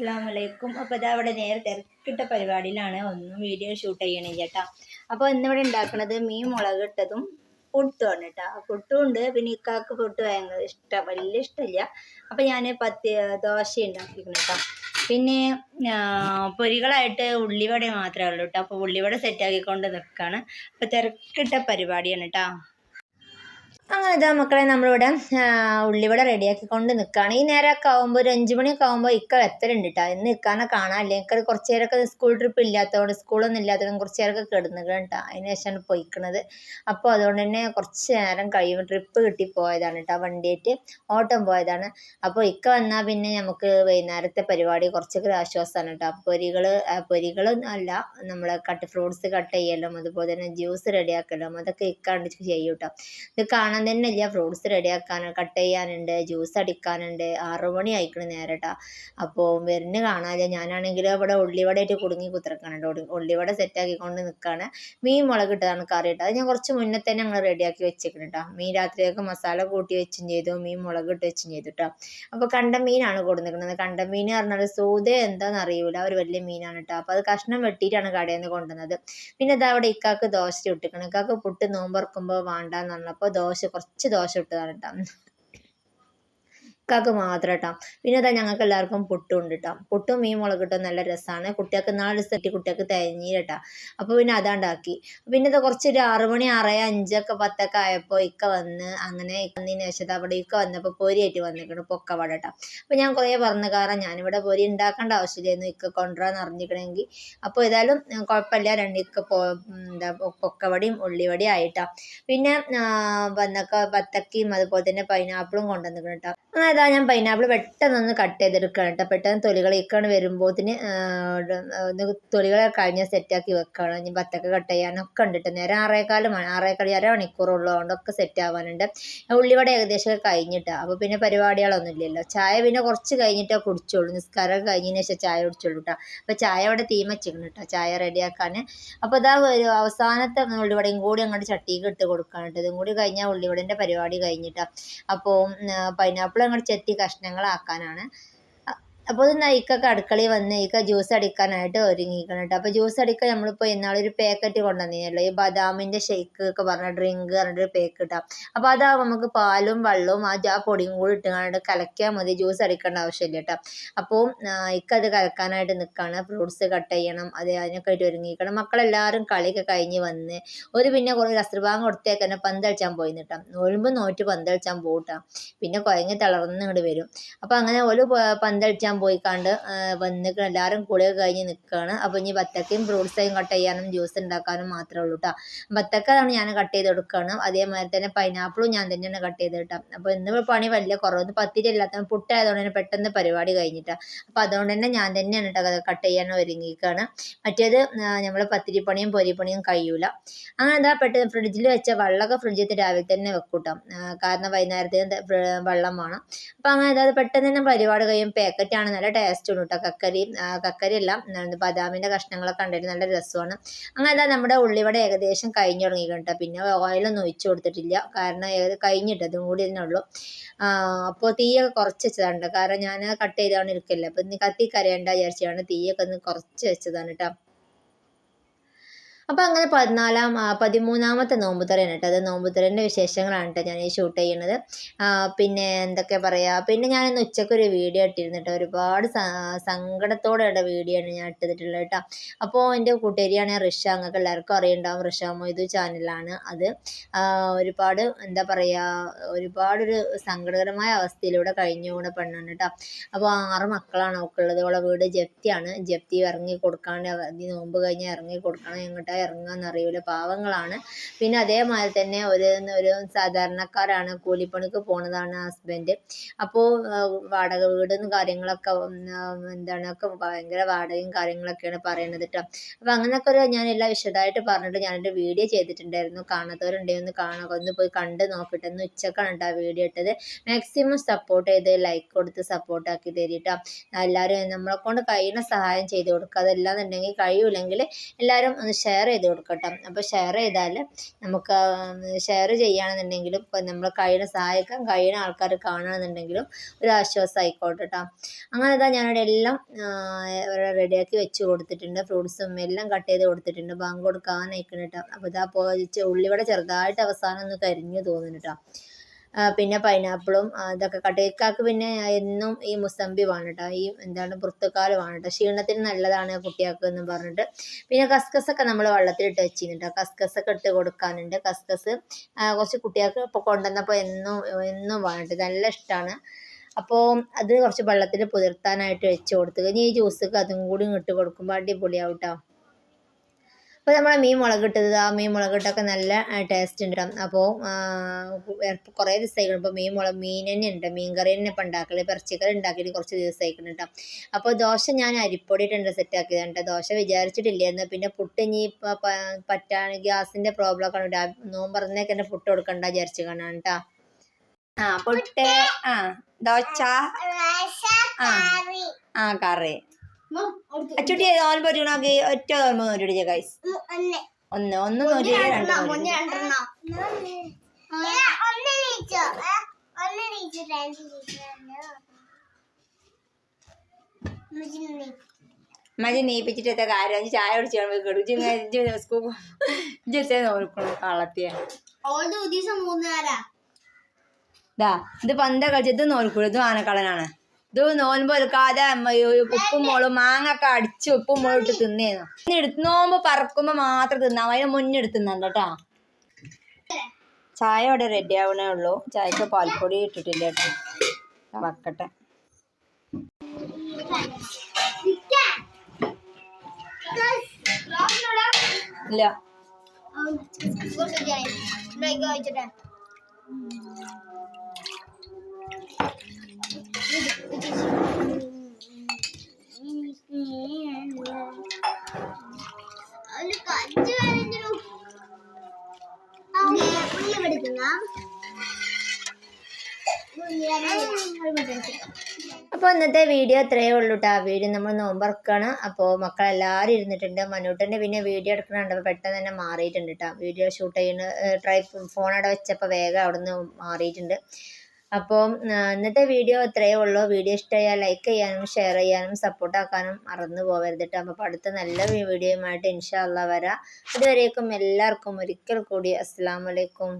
അസ്സാം വലൈക്കും അപ്പോൾ ഇതാ അവിടെ നേരെ തിരക്കിട്ട പരിപാടിയിലാണ് ഒന്നും വീഡിയോ ഷൂട്ട് ചെയ്യണേ ചേട്ടാ. അപ്പോൾ ഇന്നിവിടെ ഉണ്ടാക്കണത് മീൻ മുളക് ഇട്ടതും പുട്ടുമാണ് കേട്ടോ. പുട്ടും ഉണ്ട് പിന്നെ ഇക്കാക്ക് പുട്ട് ഭയങ്കര ഇഷ്ടം വലിയ ഇഷ്ടമില്ല. അപ്പോൾ ഞാൻ പത്ത് ദോശ ഉണ്ടാക്കിയിരുന്നു കേട്ടോ. പിന്നെ പൊരികളായിട്ട് ഉള്ളിവട മാത്രമേ ഉള്ളൂ കേട്ടോ. അപ്പോൾ ഉള്ളിവട സെറ്റാക്കിക്കൊണ്ട് നിൽക്കുകയാണ് അപ്പോൾ തിരക്കിട്ട പരിപാടിയാണ് കേട്ടോ. അങ്ങനെ ഇതാ മക്കളെ നമ്മളിവിടെ ഉള്ളിവിടെ റെഡിയാക്കി കൊണ്ട് നിൽക്കുകയാണ് ഈ നേരമൊക്കെ ആകുമ്പോൾ ഒരു അഞ്ച് മണിയൊക്കെ ആകുമ്പോൾ ഇക്ക എത്തലുണ്ട് കേട്ടോ ഇന്ന് നിൽക്കാനെ കാണാനില്ല എനിക്ക് കുറച്ച് നേരമൊക്കെ സ്കൂൾ ട്രിപ്പ് ഇല്ലാത്തതുകൊണ്ട് സ്കൂളൊന്നും ഇല്ലാത്തതുകൊണ്ട് കുറച്ച് നേരമൊക്കെ കിടന്നുക്കണം കേട്ടോ അതിന് ശേഷമാണ് പോയിക്കണത്. അപ്പോൾ അതുകൊണ്ട് തന്നെ കുറച്ച് നേരം കഴിയുമ്പോൾ ട്രിപ്പ് കിട്ടി പോയതാണ് കേട്ടോ വണ്ടിയായിട്ട് ഓട്ടം പോയതാണ്. അപ്പോൾ ഇക്ക വന്നാൽ പിന്നെ നമുക്ക് വൈകുന്നേരത്തെ പരിപാടി കുറച്ചൊക്കെ ഒരു ആശ്വാസമാണ് കേട്ടോ പൊരികൾ പൊരികളൊന്നും അല്ല. നമ്മൾ കട്ട് ഫ്രൂട്ട്സ് കട്ട് ചെയ്യലും അതുപോലെ തന്നെ ജ്യൂസ് റെഡിയാക്കലും അതൊക്കെ ഇക്കാണ്ട് ചെയ്യും കേട്ടോ ഇത് കാണാൻ തന്നെ ഇല്ല ഫ്രൂട്ട്സ് റെഡിയാക്കാൻ കട്ട് ചെയ്യാനുണ്ട് ജ്യൂസ് അടിക്കാനുണ്ട്. ആറു മണി ആയിക്കണ് നേരട്ടാ. അപ്പോൾ വരുന്ന കാണാനില്ല ഞാനാണെങ്കിൽ ഇവിടെ ഉള്ളിവടയായിട്ട് കുടുങ്ങി കുത്തിറക്കാനുണ്ട് ഉള്ളിവട സെറ്റാക്കിക്കൊണ്ട് നിൽക്കുകയാണ് മീൻ മുളക് ഇട്ടതാണ് കറി ഇട്ടത്. അത് ഞാൻ കുറച്ച് മുന്നേ തന്നെ ഞങ്ങൾ റെഡിയാക്കി വെച്ചേക്കണം കേട്ടോ. മീൻ രാത്രിയൊക്കെ മസാല കൂട്ടി വെച്ചും ചെയ്തു. മീൻ മുളക് ഇട്ട് വെച്ചും ചെയ്തു കേട്ടോ. അപ്പോൾ കണ്ട മീനാണ് കൊടുന്നിരിക്കുന്നത്. കണ്ട മീൻ പറഞ്ഞാൽ സൂത എന്താണെന്ന് അറിയൂല. ഒരു വലിയ മീനാണ് കേട്ടോ. അപ്പോൾ അത് കഷ്ണം വെട്ടിയിട്ടാണ് കടയിൽ നിന്ന് കൊണ്ടുവന്നത്. പിന്നെ ഇതാ അവിടെ ഇക്കാക്ക് ദോശ ചുട്ടിക്കണം. ഇക്കാക്ക് പുട്ട് നോമ്പറക്കുമ്പോൾ വേണ്ടാന്ന് പറഞ്ഞപ്പോൾ ദോശ കുറച്ച് ദോശ ഇട്ടതാണ് കേട്ടോ ഇക്കാക്ക് മാത്രം കേട്ടോ പിന്നെ അതാ ഞങ്ങൾക്ക് എല്ലാവർക്കും പുട്ടും ഉണ്ട് കേട്ടോ പുട്ടും മീൻ മുളക് കിട്ടും നല്ല രസമാണ് കുട്ടികൾക്ക് നാല് സെറ്റ് കുട്ടികൾക്ക് തേഞ്ഞീര കേട്ടോ അപ്പോൾ പിന്നെ അതാണ്ടാക്കി. പിന്നെ ഇത് കുറച്ച് ഒരു ആറുമണി ആറ് അഞ്ചൊക്കെ പത്തൊക്കെ ആയപ്പോൾ ഇക്ക വന്ന് അങ്ങനെ വന്നതിന് ശേഷം അവിടെ ഇക്ക വന്നപ്പോൾ പൊരിയായിട്ട് വന്നിരിക്കണം പൊക്കവട കേട്ടോ അപ്പോൾ ഞാൻ കുറേ പറഞ്ഞ കാരണം ഞാനിവിടെ പൊരി ഉണ്ടാക്കേണ്ട ആവശ്യമില്ലായിരുന്നു ഇക്ക കൊണ്ടുവരാന്ന് അറിഞ്ഞിരിക്കണമെങ്കിൽ അപ്പോൾ ഏതായാലും കുഴപ്പമില്ല രണ്ടിക്ക പോ എന്താ പൊക്കവടയും ഉള്ളിവടയും ആയിട്ടാ. പിന്നെ വന്നൊക്കെ ബത്തക്കയും അതുപോലെ തന്നെ പൈനാപ്പിളും കൊണ്ടുവന്നിരിക്കണം കേട്ടോ അതാ ഞാൻ പൈനാപ്പിൾ പെട്ടെന്ന് ഒന്ന് കട്ട് ചെയ്തെടുക്കണം കേട്ടോ. പെട്ടെന്ന് തൊലികളേക്കാണ് വരുമ്പോത്തിന് തൊലികളെ കഴിഞ്ഞ് സെറ്റാക്കി വെക്കുകയാണ് ഇനി പത്തൊക്കെ കട്ട് ചെയ്യാനൊക്കെ ഉണ്ട് കേട്ടോ. നേരെ ആറേക്കാലുമാണ് അര മണിക്കൂറുള്ളതുകൊണ്ടൊക്കെ സെറ്റ് ആവാനുണ്ട്. ഉള്ളിവട ഏകദേശം കഴിഞ്ഞിട്ടാണ് അപ്പോൾ പിന്നെ പരിപാടികളൊന്നും ഇല്ലല്ലോ. ചായ പിന്നെ കുറച്ച് കഴിഞ്ഞിട്ടേ കുടിച്ചോളൂ നിസ്കാരം കഴിഞ്ഞതിന് ശേഷം ചായ കുടിച്ചോളൂ കേട്ടോ അപ്പോൾ ചായ അവിടെ തീമച്ചിക്കണം കേട്ടോ ചായ റെഡിയാക്കാൻ അപ്പോൾ ഇതാ അവസാനത്തെ ഉള്ളിവടയും കൂടി അങ്ങോട്ട് ചട്ടിക്ക് ഇട്ട് കൊടുക്കാനായിട്ട് ഇതും കൂടി കഴിഞ്ഞാൽ ഉള്ളിവടേന്റെ പരിപാടി കഴിഞ്ഞിട്ടാണ് അപ്പോൾ പൈനാപ്പിൾ അങ്ങോട്ട് ചെത്തി കഷ്ണങ്ങളാക്കാനാണ് അപ്പോൾ ഇന്ന് ഇക്കൊക്കെ അടുക്കളയിൽ വന്ന് ഇക്ക ജ്യൂസ് അടിക്കാനായിട്ട് ഒരുങ്ങിക്കണം കേട്ടോ അപ്പോൾ ജ്യൂസ് അടിക്കാൻ നമ്മളിപ്പോൾ ഇന്നാളൊരു പാക്കറ്റ് കൊണ്ടുവന്നിരുന്നല്ലോ ഈ ബദാമിന്റെ ഷേക്ക് ഒക്കെ പറഞ്ഞ ഡ്രിങ്ക് പറഞ്ഞിട്ടൊരു പേക്ക് കിട്ടാം അപ്പോൾ അതാ നമുക്ക് പാലും വെള്ളവും ആ ആ പൊടിയും കൂടി ഇട്ടുകൊണ്ട് കലക്കിയാൽ മതി. ജ്യൂസ് അടിക്കേണ്ട ആവശ്യമില്ല കേട്ടോ അപ്പോൾ ഇക്ക അത് കലക്കാനായിട്ട് നിൽക്കുകയാണ് ഫ്രൂട്ട്സ് കട്ട് ചെയ്യണം. അത് അതിനൊക്കെ ആയിട്ട് ഒരുങ്ങിക്കണം മക്കളെല്ലാവരും കളിയൊക്കെ കഴിഞ്ഞ് വന്ന് ഒരു പിന്നെ കുറേ അസ്ത്രഭാഗം കൊടുത്തേക്ക് തന്നെ പന്തളിച്ചാൻ പോയി നിട്ടാം നോലുമ്പോൾ നോറ്റ് പന്തളിച്ചാൻ പോട്ടാ പിന്നെ കുഴങ്ങി തളർന്ന് ഇങ്ങോട്ട് വരും. അപ്പോൾ അങ്ങനെ ഒരു പന്തളിച്ചാൻ പോയി കണ്ട് വന്നിട്ട് എല്ലാവരും കുളിയൊക്കെ കഴിഞ്ഞ് നിൽക്കുകയാണ് അപ്പോൾ ഇനി ബത്തക്കയും ഫ്രൂട്ട്സയും കട്ട് ചെയ്യാനും ജ്യൂസ് ഉണ്ടാക്കാനും മാത്രമേ ഉള്ളൂ കേട്ടോ ബത്തക്കാണ് ഞാൻ കട്ട് ചെയ്ത് കൊടുക്കുകയാണ് അതേമാതിരി തന്നെ പൈനാപ്പിളും ഞാൻ തന്നെയാണ് കട്ട് ചെയ്ത് കിട്ടാം അപ്പോൾ ഇന്ന് പണി വലിയ കുറവൊന്നും പത്തിരില്ലാത്ത പുട്ടായതുകൊണ്ട് തന്നെ പെട്ടെന്ന് പരിപാടി കഴിഞ്ഞിട്ടാണ് അപ്പോൾ അതുകൊണ്ട് തന്നെ ഞാൻ തന്നെയാണ് കേട്ടോ കട്ട് ചെയ്യാൻ ഒരുങ്ങിയിരിക്കുകയാണ് മറ്റേത് നമ്മൾ പത്തിരിപ്പണിയും പൊരിപ്പണിയും കഴിയൂല. അങ്ങനെ എന്താ പെട്ടെന്ന് ഫ്രിഡ്ജിൽ വെച്ച വെള്ളമൊക്കെ ഫ്രിഡ്ജിൽ രാവിലെ തന്നെ വെക്കൂട്ടാം കാരണം വൈകുന്നേരത്തിന് വെള്ളം വേണം. അപ്പോൾ അങ്ങനെ അതായത് പെട്ടെന്ന് തന്നെ പരിപാടി കഴിയും. പാക്കറ്റാണ് നല്ല ടേസ്റ്റ് ഉണ്ട് കേട്ടോ കക്കരി കക്കരി അല്ല ബദാമിന്റെ കഷ്ണങ്ങളൊക്കെ ഉണ്ടായിട്ട് നല്ല രസമാണ്. അങ്ങനെ നമ്മുടെ ഉള്ളിവട ഏകദേശം കഴിഞ്ഞു തുടങ്ങിയിട്ടുണ്ട് പിന്നെ ഓയിലൊന്നും ഒഴിച്ചു കൊടുത്തിട്ടില്ല. കാരണം ഏത് കഴിഞ്ഞിട്ട് അതും കൂടി തന്നെ ഉള്ളൂ. അപ്പോൾ തീയൊക്കെ കുറച്ച് വെച്ചതാണ് കാരണം ഞാൻ കട്ട് ചെയ്താണ് ഇരിക്കില്ല അപ്പോൾ ഇന്ന് കത്തി കരയേണ്ട വിചാരിച്ചാണ് തീയൊക്കെ ഒന്ന് കുറച്ച് വെച്ചതാണ് കേട്ടോ അപ്പോൾ അങ്ങനെ പതിനാലാം പതിമൂന്നാമത്തെ നോമ്പുത്തറയാണ് കേട്ടോ. അത് നോമ്പുതറന്റെ വിശേഷങ്ങളാണ് കേട്ടോ ഞാൻ ഈ ഷൂട്ട് ചെയ്യുന്നത് പിന്നെ എന്തൊക്കെ പറയുക പിന്നെ ഞാനിന്ന് ഉച്ചയ്ക്ക് ഒരു വീഡിയോ ഇട്ടിരുന്നു കേട്ടോ. ഒരുപാട് സങ്കടത്തോടെ സങ്കടത്തോടെയുള്ള വീഡിയോ ആണ് ഞാൻ ഇട്ടിട്ടുള്ളത് കേട്ടോ. അപ്പോൾ എന്റെ കൂട്ടുകാരിയാണ് റിഷ. അങ്ങൾക്ക് എല്ലാവർക്കും അറിയുണ്ടാവും. റിഷ മൊയ്തു ചാനലാണ് അത്. ഒരുപാട് എന്താ പറയുക ഒരുപാടൊരു സങ്കടകരമായ അവസ്ഥയിലൂടെ കഴിഞ്ഞു കൂടെ പെണ്ണാണ് കേട്ടോ. അപ്പോൾ ആറ് മക്കളാണ്. അവൾക്കുള്ളത് അവളെ വീട് ജപ്തിയാണ്. ജപ്തി ഇറങ്ങി കൊടുക്കാണ്ട് നോമ്പ് കഴിഞ്ഞ് ഇറങ്ങി കൊടുക്കണം എങ്ങോട്ടാ ഇറങ്ങാന്ന് അറിയൂല പാവങ്ങളാണ്. പിന്നെ അതേമാതിരി തന്നെ ഒരു ഒരു സാധാരണക്കാരാണ് കൂലിപ്പണിക്ക് പോണതാണ് ഹസ്ബൻഡ്. അപ്പോൾ വാടക വീടും കാര്യങ്ങളൊക്കെ എന്താണ് ഒക്കെ ഭയങ്കര വാടകയും കാര്യങ്ങളൊക്കെയാണ് പറയുന്നത് കേട്ടോ. അപ്പോൾ അങ്ങനെയൊക്കെ ഒരു ഞാൻ എല്ലാം വിശദമായിട്ട് പറഞ്ഞിട്ട് ഞാൻ ഞാനൊരു വീഡിയോ ചെയ്തിട്ടുണ്ടായിരുന്നു. കാണാത്തവരുണ്ടെങ്കിൽ ഒന്ന് കാണുക ഒന്ന് പോയി കണ്ട് നോക്കട്ടെ ഒന്ന് ഉച്ചക്കാണ് കേട്ടോ വീഡിയോ ഇട്ടത്. മാക്സിമം സപ്പോർട്ട് ചെയ്ത് ലൈക്ക് കൊടുത്ത് സപ്പോർട്ടാക്കി തരിട്ടോ എല്ലാവരും നമ്മളെ കൊണ്ട് കഴിയുന്ന സഹായം ചെയ്ത് കൊടുക്കുക. അതല്ലാന്നുണ്ടെങ്കിൽ കഴിയൂലെങ്കിൽ എല്ലാവരും ഒന്ന് ഷെയർ ചെയ്ത് കൊടുക്കട്ടോ. അപ്പോൾ ഷെയർ ചെയ്താൽ നമുക്ക് ഷെയർ ചെയ്യുകയാണെന്നുണ്ടെങ്കിലും ഇപ്പം നമ്മൾ കഴിയുന്ന സഹായിക്കാൻ കഴിയുന്ന ആൾക്കാർ കാണുകയാണെന്നുണ്ടെങ്കിലും ഒരു ആശ്വാസം ആയിക്കോട്ടെ കേട്ടോ അങ്ങനെ ഇതാ ഞാനിവിടെ എല്ലാം റെഡിയാക്കി വെച്ച് കൊടുത്തിട്ടുണ്ട്. ഫ്രൂട്ട്സും എല്ലാം കട്ട് ചെയ്ത് കൊടുത്തിട്ടുണ്ട്. ബാങ്ക് കൊടുക്കാനായിക്കണം കേട്ടോ അപ്പോൾ ഇതാ ഉള്ളിവിടെ ചെറുതായിട്ട് അവസാനം ഒന്ന് കരിഞ്ഞു തോന്നുന്നു കേട്ടോ പിന്നെ പൈനാപ്പിളും ഇതൊക്കെ കട്ടേക്കാക്ക് പിന്നെ എന്നും ഈ മുസമ്പി വേണം കേട്ടോ ഈ എന്താണ് പുറത്തുക്കാൽ വേണം കേട്ടോ ക്ഷീണത്തിന് നല്ലതാണ് കുട്ടികൾക്ക് എന്ന് പറഞ്ഞിട്ട്. പിന്നെ കസ്കസൊക്കെ നമ്മൾ വെള്ളത്തിലിട്ട് വെച്ചിരുന്നു കേട്ടോ കസ്കസൊക്കെ ഇട്ട് കൊടുക്കാനുണ്ട്. കസ്കസ് കുറച്ച് കുട്ടികൾക്ക് ഇപ്പോൾ കൊണ്ടുവന്നപ്പോൾ എന്നും എന്നും വേണം നല്ല ഇഷ്ടമാണ് അപ്പോൾ അത് കുറച്ച് വെള്ളത്തിൽ പുതിർത്താനായിട്ട് വെച്ച് കൊടുത്തു. ഇനി ഈ ജ്യൂസൊക്കെ അതും കൂടി ഇട്ട് കൊടുക്കുമ്പോൾ അടിപൊളിയാവും കേട്ടോ അപ്പോൾ നമ്മൾ മീൻ മുളകിട്ടത് ആ മീൻ മുളകിട്ടൊക്കെ നല്ല ടേസ്റ്റ് ഉണ്ട് അപ്പോൾ കുറേ ദിവസമായിക്കണം ഇപ്പോൾ മീൻ മുളക് മീൻ തന്നെ ഉണ്ട്. മീൻ കറി തന്നെ ഇപ്പം ഉണ്ടാക്കൽ പറിച്ചിക്കറി ഉണ്ടാക്കിയിട്ട് കുറച്ച് ദിവസമായിക്കണം കേട്ടോ അപ്പോൾ ദോശ ഞാൻ അരിപ്പൊടി ഇട്ടുണ്ട് സെറ്റാക്കിയതാണ് ദോശ വിചാരിച്ചിട്ടില്ലായിരുന്നു. പിന്നെ പുട്ട് ഇനി പറ്റാൻ ഗ്യാസിന്റെ പ്രോബ്ലം ഒക്കെ ഉണ്ട് നോമ്പറന്നേക്ക് തന്നെ പുട്ട് കൊടുക്കണ്ട വിചാരിച്ചു കാണാൻ കേട്ടോ ആ പുട്ട് ആ ദോശ ആ ആ കറി. അച്ചുട്ടി നോൽമ്പ് ഒരു നോക്കി ഒറ്റ ഓർമ്മ നോറ്റിടിച്ച ഗൈസ് ഒന്ന്. ഒന്ന് നോറ്റി രണ്ട് മജി നീപ്പിച്ചിട്ട് കാര്യം. ചായ കുടിച്ച് കെടുച്ചു സ്കൂൾ ജസ്റ്റ് നോക്കണം കളത്തിയ. ഇതാ ഇത് പന്ത കളിച്ചത് നോൽക്കുള്ളൂ ഇത് ആനക്കളനാണ് ഇത് നോൻപ് എടുക്കാതെ ഉപ്പും മോളും മാങ്ങ ഒക്കെ അടിച്ച് ഉപ്പും മോളും ഇട്ട് തിന്നേന്നു ഇന്ന് എടുത്ത് നോമ്പ് പറക്കുമ്പോ മാത്രം തിന്നാ അതിന് മുന്നേ എടുത്തുന്നുണ്ട് കേട്ടാ ചായ ഇവിടെ റെഡി ആവണേ ഉള്ളൂ. ചായക്ക് പാൽപ്പൊടി ഇട്ടിട്ടില്ല കേട്ടോ വക്കട്ടെ. ഇല്ല. അപ്പോൾ ഇന്നത്തെ വീഡിയോ ഇത്രയേ ഉള്ളൂ കേട്ടോ വീഡിയോ നമ്മൾ നോമ്പറക്കാണ്. അപ്പോൾ മക്കളെല്ലാവരും ഇരുന്നിട്ടുണ്ട്. മനൂട്ടന്റെ പിന്നെ വീഡിയോ എടുക്കണുണ്ട്. അപ്പോൾ പെട്ടെന്ന് തന്നെ മാറിയിട്ടുണ്ട് കേട്ടോ വീഡിയോ ഷൂട്ട് ചെയ്യുന്ന ട്രൈ ഫോൺ അവിടെ വെച്ചപ്പോൾ വേഗം അവിടെ നിന്ന് മാറിയിട്ടുണ്ട്. അപ്പോൾ ഇന്നത്തെ വീഡിയോ ഇത്രയേ ഉള്ളൂ. വീഡിയോ ഇഷ്ടമായാൽ ലൈക്ക് ചെയ്യാനും ഷെയർ ചെയ്യാനും സപ്പോർട്ട് ആക്കാനും മറന്നു പോകരുത് കേട്ടോ അപ്പോൾ അടുത്ത നല്ല വീഡിയോയുമായിട്ട് ഇൻഷാല്ല വരാം. ഇതുവരേക്കും എല്ലാവർക്കും ഒരിക്കൽ കൂടി അസ്സാം വലൈക്കും